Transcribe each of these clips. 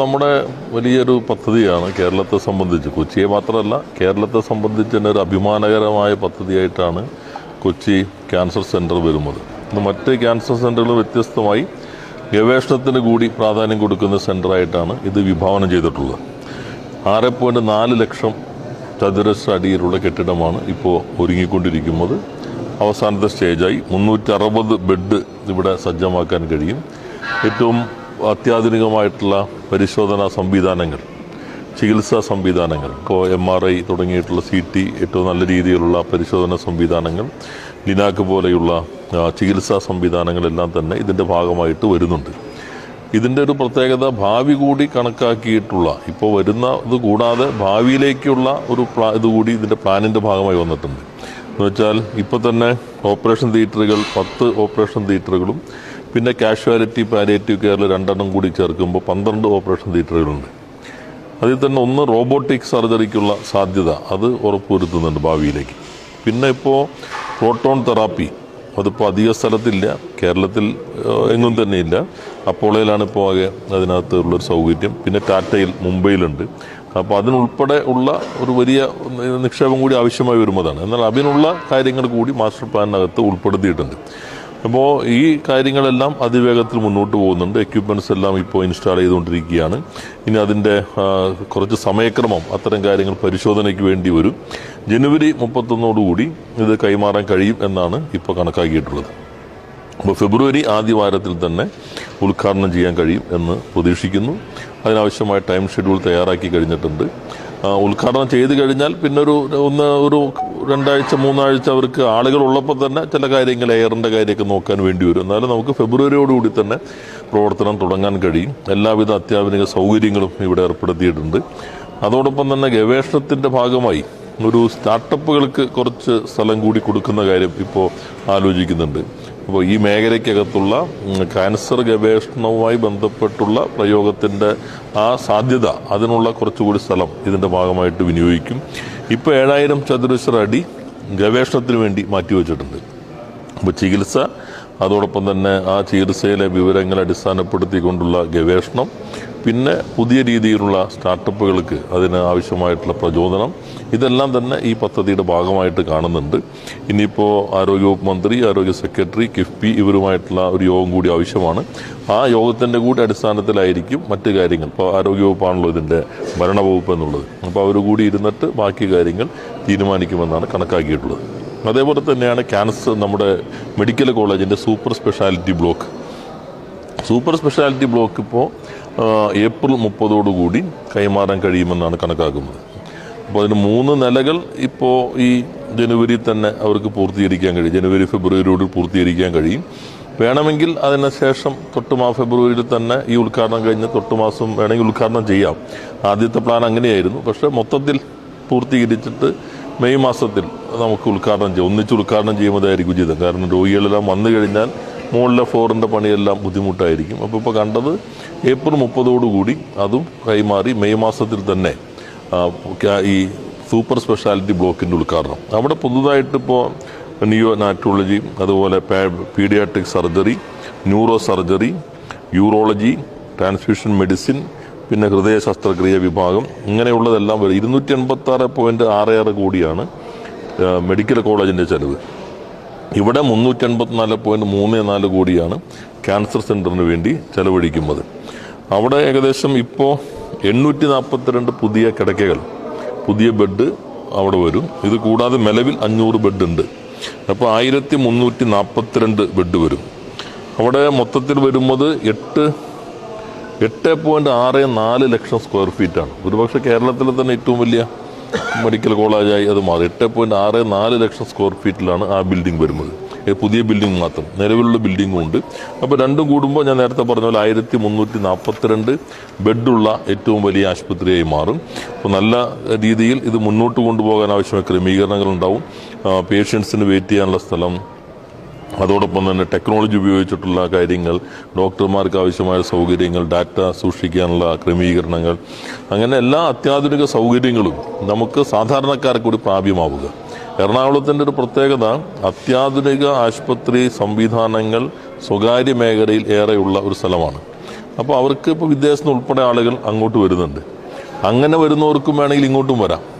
നമ്മുടെ വലിയൊരു പദ്ധതിയാണ് കേരളത്തെ സംബന്ധിച്ച്. കൊച്ചിയെ മാത്രമല്ല കേരളത്തെ സംബന്ധിച്ച് തന്നെ ഒരു അഭിമാനകരമായ പദ്ധതിയായിട്ടാണ് കൊച്ചി ക്യാൻസർ സെന്റർ വരുന്നത്. ഇന്ന് മറ്റ് ക്യാൻസർ സെന്ററുകൾ വ്യത്യസ്തമായി ഗവേഷണത്തിന് കൂടി പ്രാധാന്യം കൊടുക്കുന്ന സെന്ററായിട്ടാണ് ഇത് വിഭാവനം ചെയ്തിട്ടുള്ളത്. ആറ് പോയിന്റ് നാല് ലക്ഷം ചതുരശ്ര അടിയിലുള്ള കെട്ടിടമാണ് ഇപ്പോൾ ഒരുങ്ങിക്കൊണ്ടിരിക്കുന്നത്. അവസാനത്തെ സ്റ്റേജായി മുന്നൂറ്റി അറുപത് ബെഡ് ഇവിടെ സജ്ജമാക്കാൻ കഴിയും. ഏറ്റവും അത്യാധുനികമായിട്ടുള്ള പരിശോധനാ സംവിധാനങ്ങൾ ചികിത്സാ സംവിധാനങ്ങൾ ഇപ്പോൾ എം ആർ ഐ തുടങ്ങിയിട്ടുള്ള സി ടി ഏറ്റവും നല്ല രീതിയിലുള്ള പരിശോധന സംവിധാനങ്ങൾ ലിനാക്ക് പോലെയുള്ള ചികിത്സാ സംവിധാനങ്ങളെല്ലാം തന്നെ ഇതിന്റെ ഭാഗമായിട്ട് വരുന്നുണ്ട്. ഇതിന്റെ ഒരു പ്രത്യേകത ഭാവി കൂടി കണക്കാക്കിയിട്ടുള്ള ഇപ്പോൾ വരുന്ന ഇത് കൂടാതെ ഭാവിയിലേക്കുള്ള ഒരു പ്ലാ ഇതുകൂടി ഇതിന്റെ പ്ലാനിന്റെ ഭാഗമായി വന്നിട്ടുണ്ട്. എന്ന് വെച്ചാൽ ഇപ്പോൾ തന്നെ ഓപ്പറേഷൻ തിയേറ്ററുകൾ പത്ത് ഓപ്പറേഷൻ തിയേറ്ററുകളും പിന്നെ കാഷ്വാലിറ്റി പാലിയേറ്റീവ് കെയറിൽ രണ്ടെണ്ണം കൂടി ചേർക്കുമ്പോൾ പന്ത്രണ്ട് ഓപ്പറേഷൻ തിയേറ്ററുകളുണ്ട്. അതിൽ തന്നെ ഒന്ന് റോബോട്ടിക് സർജറിക്കുള്ള സാധ്യത അത് ഉറപ്പുവരുത്തുന്നുണ്ട് ഭാവിയിലേക്ക്. പിന്നെ ഇപ്പോൾ പ്രോട്ടോൺ തെറാപ്പി അതിപ്പോൾ അധിക സ്ഥലത്തില്ല കേരളത്തിൽ എങ്ങും തന്നെ ഇല്ല അപ്പോളയിലാണ് ഇപ്പോൾ ആകെ അതിനകത്ത് ഉള്ളൊരു സൗകര്യം. പിന്നെ ടാറ്റയിൽ മുംബൈയിലുണ്ട്. അപ്പോൾ അതിനുൾപ്പെടെ ഉള്ള ഒരു വലിയ നിക്ഷേപം കൂടി ആവശ്യമായി വരുമ്പോഴാണ്. എന്നാൽ അതിനുള്ള കാര്യങ്ങൾ കൂടി മാസ്റ്റർ പ്ലാനിനകത്ത് ഉൾപ്പെടുത്തിയിട്ടുണ്ട്. അപ്പോൾ ഈ കാര്യങ്ങളെല്ലാം അതിവേഗത്തിൽ മുന്നോട്ട് പോകുന്നുണ്ട്. എക്യുപ്മെന്റ്സ് എല്ലാം ഇപ്പോൾ ഇൻസ്റ്റാൾ ചെയ്തുകൊണ്ടിരിക്കുകയാണ്. ഇനി അതിന്റെ കുറച്ച് സമയക്രമം അത്തരം കാര്യങ്ങൾ പരിശോധനയ്ക്ക് വേണ്ടി വരും. ജനുവരി മുപ്പത്തൊന്നോടുകൂടി ഇത് കൈമാറാൻ കഴിയും എന്നാണ് ഇപ്പോൾ കണക്കാക്കിയിട്ടുള്ളത്. അപ്പോൾ ഫെബ്രുവരി ആദ്യ വാരത്തിൽ തന്നെ ഉദ്ഘാടനം ചെയ്യാൻ കഴിയും എന്ന് പ്രതീക്ഷിക്കുന്നു. അതിനാവശ്യമായ ടൈം ഷെഡ്യൂൾ തയ്യാറാക്കി കഴിഞ്ഞിട്ടുണ്ട്. ഉദ്ഘാടനം ചെയ്തു കഴിഞ്ഞാൽ പിന്നെ ഒരു ഒന്ന് ഒരു രണ്ടാഴ്ച മൂന്നാഴ്ച അവർക്ക് ആളുകൾ ഉള്ളപ്പോൾ തന്നെ ചില കാര്യങ്ങൾ എയറിന്റെ കാര്യമൊക്കെ നോക്കാൻ വേണ്ടി വരും. എന്നാലും നമുക്ക് ഫെബ്രുവരിയോടുകൂടി തന്നെ പ്രവർത്തനം തുടങ്ങാൻ കഴിയും. എല്ലാവിധ അത്യാധുനിക സൗകര്യങ്ങളും ഇവിടെ ഏർപ്പെടുത്തിയിട്ടുണ്ട്. അതോടൊപ്പം തന്നെ ഗവേഷണത്തിന്റെ ഭാഗമായി ഒരു സ്റ്റാർട്ടപ്പുകൾക്ക് കുറച്ച് സ്ഥലം കൂടി കൊടുക്കുന്ന കാര്യം ഇപ്പോൾ ആലോചിക്കുന്നുണ്ട്. അപ്പോൾ ഈ മേഖലയ്ക്കകത്തുള്ള ക്യാൻസർ ഗവേഷണവുമായി ബന്ധപ്പെട്ടുള്ള പ്രയോഗത്തിന്റെ ആ സാധ്യത അതിനുള്ള കുറച്ചുകൂടി സ്ഥലം ഇതിന്റെ ഭാഗമായിട്ട് വിനിയോഗിക്കും. ഇപ്പോൾ ഏഴായിരം ചതുരശ്ര അടി ഗവേഷണത്തിന് വേണ്ടി മാറ്റിവെച്ചിട്ടുണ്ട് അപ്പോൾ ചികിത്സ അതോടൊപ്പം തന്നെ ആ ചികിത്സയിലെ വിവരങ്ങൾ അടിസ്ഥാനപ്പെടുത്തിക്കൊണ്ടുള്ള ഗവേഷണം പിന്നെ പുതിയ രീതിയിലുള്ള സ്റ്റാർട്ടപ്പുകൾക്ക് അതിന് ആവശ്യമായിട്ടുള്ള പ്രചോദനം. ഇതെല്ലാം തന്നെ ഈ പദ്ധതിയുടെ ഭാഗമായിട്ട് കാണുന്നുണ്ട്. ഇനിയിപ്പോൾ ആരോഗ്യവകുപ്പ് മന്ത്രി ആരോഗ്യ സെക്രട്ടറി കിഫ്ബി ഇവരുമായിട്ടുള്ള ഒരു യോഗം കൂടി ആവശ്യമാണ്. ആ യോഗത്തിന്റെ കൂടി അടിസ്ഥാനത്തിലായിരിക്കും മറ്റു കാര്യങ്ങൾ. ഇപ്പോൾ ആരോഗ്യവകുപ്പാണല്ലോ ഇതിന്റെ ഭരണവകുപ്പ് എന്നുള്ളത്. അപ്പോൾ അവർ കൂടി ഇരുന്നിട്ട് ബാക്കി കാര്യങ്ങൾ തീരുമാനിക്കുമെന്നാണ് കണക്കാക്കിയിട്ടുള്ളത്. അതേപോലെ തന്നെയാണ് ക്യാൻസർ നമ്മുടെ മെഡിക്കൽ കോളേജിന്റെ super speciality block. Super speciality block ഇപ്പോൾ ഏപ്രിൽ മുപ്പതോടുകൂടി കൈമാറാൻ കഴിയുമെന്നാണ് കണക്കാക്കുന്നത്. അപ്പോൾ അതിന് മൂന്ന് നിലകൾ ഇപ്പോൾ ഈ ജനുവരി തന്നെ അവർക്ക് പൂർത്തീകരിക്കാൻ കഴിയും. ജനുവരി ഫെബ്രുവരിയോട് പൂർത്തീകരിക്കാൻ കഴിയും. വേണമെങ്കിൽ അതിനുശേഷം ശേഷം തൊട്ട് മാ ഫെബ്രുവരിയിൽ തന്നെ ഈ ഉദ്ഘാടനം കഴിഞ്ഞ് തൊട്ടുമാസം വേണമെങ്കിൽ ഉദ്ഘാടനം ചെയ്യാം. ആദ്യത്തെ പ്ലാൻ അങ്ങനെയായിരുന്നു. പക്ഷേ മൊത്തത്തിൽ പൂർത്തീകരിച്ചിട്ട് മെയ് മാസത്തിൽ നമുക്ക് ഉദ്ഘാടനം ചെയ്യാം. ഒന്നിച്ച് ഉദ്ഘാടനം ചെയ്യുന്നതായിരിക്കും ഉചിതം. കാരണം രോഗികളെല്ലാം വന്നു കഴിഞ്ഞാൽ മുകളിലെ ഫ്ലോറിന്റെ പണിയെല്ലാം ബുദ്ധിമുട്ടായിരിക്കും. അപ്പോൾ ഇപ്പോൾ കണ്ടത് ഏപ്രിൽ മുപ്പതോടുകൂടി അതും കൈമാറി മെയ് മാസത്തിൽ തന്നെ ഈ സൂപ്പർ സ്പെഷ്യാലിറ്റി ബ്ലോക്കിന്റെ ഉദ്ഘാടനം. അവിടെ പുതുതായിട്ട് നിയോ നാട്രോളജി അതുപോലെ paediatric surgery neuro surgery urology transfusion medicine പിന്നെ ഹൃദയ ശസ്ത്രക്രിയ വിഭാഗം ഇങ്ങനെയുള്ളതെല്ലാം വരും. ഇരുന്നൂറ്റി എൺപത്തി ആറ് പോയിന്റ് ആറ് ആറ് കോടിയാണ് മെഡിക്കൽ കോളേജിന്റെ ചെലവ്. ഇവിടെ മുന്നൂറ്റി എൺപത്തിനാല് പോയിന്റ് മൂന്ന് നാല് കോടിയാണ് ക്യാൻസർ സെന്ററിന് വേണ്ടി ചെലവഴിക്കുന്നത്. അവിടെ ഏകദേശം ഇപ്പോൾ എണ്ണൂറ്റി നാൽപ്പത്തിരണ്ട് പുതിയ കിടക്കകൾ പുതിയ ബെഡ് അവിടെ വരും. ഇത് കൂടാതെ നിലവിൽ അഞ്ഞൂറ് ബെഡ് ഉണ്ട്. അപ്പോൾ ആയിരത്തി മുന്നൂറ്റി നാൽപ്പത്തിരണ്ട് ബെഡ് വരും. അവിടെ മൊത്തത്തിൽ വരുമ്പോൾ എട്ട് എട്ട് പോയിന്റ് ആറ് നാല് ലക്ഷം സ്ക്വയർ ഫീറ്റാണ് ഒരുപക്ഷെ കേരളത്തിലെ തന്നെ ഏറ്റവും വലിയ മെഡിക്കൽ കോളേജായി അത് മാറി. എട്ട് പോയിന്റ് ആറ് നാല് ലക്ഷം സ്ക്വയർ ഫീറ്റിലാണ് ആ ബിൽഡിംഗ് വരുന്നത്. പുതിയ ബിൽഡിംഗ് മാത്രം. നിലവിലുള്ള ബിൽഡിംഗും ഉണ്ട്. അപ്പോൾ രണ്ടും കൂടുമ്പോൾ ഞാൻ നേരത്തെ പറഞ്ഞ പോലെ ആയിരത്തി മുന്നൂറ്റി നാൽപ്പത്തിരണ്ട് ബെഡുള്ള ഏറ്റവും വലിയ ആശുപത്രിയായി മാറും. അപ്പോൾ നല്ല രീതിയിൽ ഇത് മുന്നോട്ട് കൊണ്ടുപോകാൻ ആവശ്യമായ ക്രമീകരണങ്ങൾ ഉണ്ടാവും പേഷ്യൻസിന് വെയിറ്റ് ചെയ്യാനുള്ള സ്ഥലം അതോടൊപ്പം തന്നെ ടെക്നോളജി ഉപയോഗിച്ചിട്ടുള്ള കാര്യങ്ങൾ ഡോക്ടർമാർക്ക് ആവശ്യമായ സൗകര്യങ്ങൾ ഡാറ്റ സൂക്ഷിക്കാനുള്ള ക്രമീകരണങ്ങൾ അങ്ങനെ എല്ലാ അത്യാധുനിക സൗകര്യങ്ങളും നമുക്ക് സാധാരണക്കാർക്ക് കൂടി പ്രാപ്യമാവുക. എറണാകുളത്തിന്റെ ഒരു പ്രത്യേകത അത്യാധുനിക ആശുപത്രി സംവിധാനങ്ങൾ സ്വകാര്യ മേഖലയിൽ ഏറെയുള്ള ഒരു സ്ഥലമാണ്. അപ്പോൾ അവർക്ക് ഇപ്പോൾ വിദേശത്ത് നിന്ന് ഉൾപ്പെടെ ആളുകൾ അങ്ങോട്ട് വരുന്നുണ്ട്. അങ്ങനെ വരുന്നവർക്കും വേണമെങ്കിൽ ഇങ്ങോട്ടും വരാം.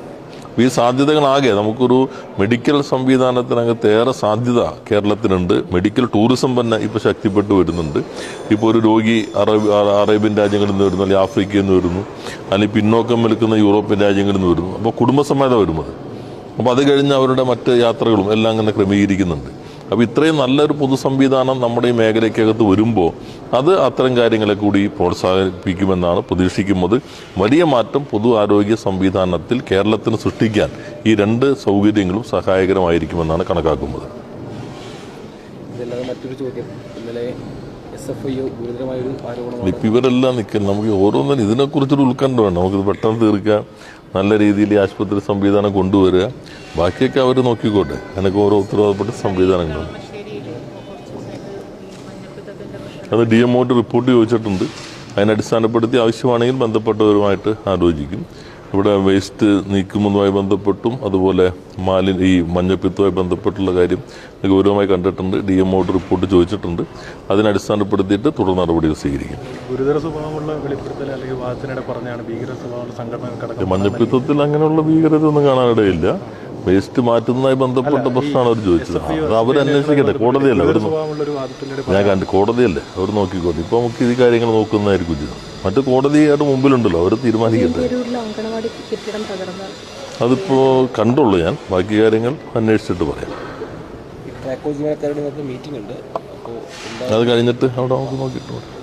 അപ്പോൾ ഈ സാധ്യതകളാകെ നമുക്കൊരു മെഡിക്കൽ സംവിധാനത്തിനകത്ത് ഏറെ സാധ്യത കേരളത്തിനുണ്ട്. മെഡിക്കൽ ടൂറിസം തന്നെ ഇപ്പോൾ ശക്തിപ്പെട്ട് വരുന്നുണ്ട്. ഇപ്പോൾ ഒരു രോഗി അറബ് അറേബ്യൻ രാജ്യങ്ങളിൽ നിന്ന് വരുന്നു അല്ലെങ്കിൽ ആഫ്രിക്കയിൽ നിന്ന് വരുന്നു അല്ലെങ്കിൽ പിന്നോക്കം നിൽക്കുന്ന യൂറോപ്യൻ രാജ്യങ്ങളിൽ നിന്ന് വരുന്നു. അപ്പോൾ കുടുംബസമേതം വരുന്നത്. അപ്പോൾ അത് കഴിഞ്ഞ് അവരുടെ മറ്റ് യാത്രകളും എല്ലാം അങ്ങനെ ക്രമീകരിക്കുന്നുണ്ട്. അപ്പോൾ ഇത്രയും നല്ലൊരു പൊതു സംവിധാനം നമ്മുടെ ഈ മേഖലയ്ക്കകത്ത് വരുമ്പോൾ അത് അത്തരം കാര്യങ്ങളെ കൂടി പ്രോത്സാഹിപ്പിക്കുമെന്നാണ് പ്രതീക്ഷിക്കുന്നത്. വലിയ മാറ്റം പൊതു ആരോഗ്യ സംവിധാനത്തിൽ കേരളത്തിന് സൃഷ്ടിക്കാൻ ഈ രണ്ട് സൗകര്യങ്ങളും സഹായകരമായിരിക്കുമെന്നാണ് കണക്കാക്കുന്നത്. മറ്റൊരു ചോദ്യം. ഇന്നലെ എസ് എഫ് ഐ ഗുരുതരമായൊരു ആരോപണമാണ് ഇപ്പം ഇവരെല്ലാം നിൽക്കുന്നത് നമുക്ക് ഓരോന്നിനും ഇതിനെക്കുറിച്ചൊരു ഉത്കണ്ഠ വേണം. നമുക്കിത് പെട്ടെന്ന് തീർക്കാം. നല്ല രീതിയിൽ ഈ ആശുപത്രി സംവിധാനം കൊണ്ടുവരിക. ബാക്കിയൊക്കെ അവർ നോക്കിക്കോട്ടെ. അതിനൊക്കെ ഓരോ ഉത്തരവാദപ്പെട്ട സംവിധാനങ്ങളുണ്ട് അത് ഡി എം ഒട്ട് റിപ്പോർട്ട് ചോദിച്ചിട്ടുണ്ട്. അതിനടിസ്ഥാനപ്പെടുത്തി ആവശ്യമാണെങ്കിൽ ബന്ധപ്പെട്ടവരുമായിട്ട് ആലോചിക്കും. ഇവിടെ വേസ്റ്റ് നീക്കുന്നതുമായി ബന്ധപ്പെട്ടും അതുപോലെ മാലി ഈ മഞ്ഞപ്പിത്തവുമായി ബന്ധപ്പെട്ടുള്ള കാര്യം ഗൗരവമായി കണ്ടിട്ടുണ്ട് ഡി എം ഓട് റിപ്പോർട്ട് ചോദിച്ചിട്ടുണ്ട്. അതിനടിസ്ഥാനപ്പെടുത്തിയിട്ട് തുടർ നടപടികൾ സ്വീകരിക്കും. ഗുരുതര സ്വഭാവമുള്ള വെളിപ്പെടുത്തൽ അല്ലെങ്കിൽ വാദത്തിനിടെ പറഞ്ഞാണ് ഭീകര സ്വഭാവമുള്ള സംഘടന മഞ്ഞപ്പിത്തത്തിൽ അങ്ങനെയുള്ള ഭീകരത ഒന്നും കാണാനിടയില്ല. വേസ്റ്റ് മാറ്റുന്നതുമായി ബന്ധപ്പെട്ട പ്രശ്നമാണ് അവർ ചോദിച്ചത്. അത് അവരന്വേഷിക്കട്ടെ കോടതിയല്ല അവർ സ്വഭാവമുള്ള ഒരു വാദത്തിനിടെ ഞാൻ കണ്ടു കോടതിയല്ലേ അവർ നോക്കിക്കോട്ടെ. ഇപ്പൊ നമുക്ക് ഈ കാര്യങ്ങൾ നോക്കുന്നതായിരിക്കും ഉചിതം. മറ്റു കോടതിയുടെ മുമ്പിലുണ്ടല്ലോ അവർ തീരുമാനിക്കട്ടെ. കെട്ടിടം അതിപ്പോ കണ്ടുള്ളൂ ഞാൻ. ബാക്കി കാര്യങ്ങൾ അന്വേഷിച്ചിട്ട് പറയാം. മീറ്റിംഗ് ഉണ്ട്. അത് കഴിഞ്ഞിട്ട് അവിടെ നമുക്ക് നോക്കിയിട്ട് പറയാം.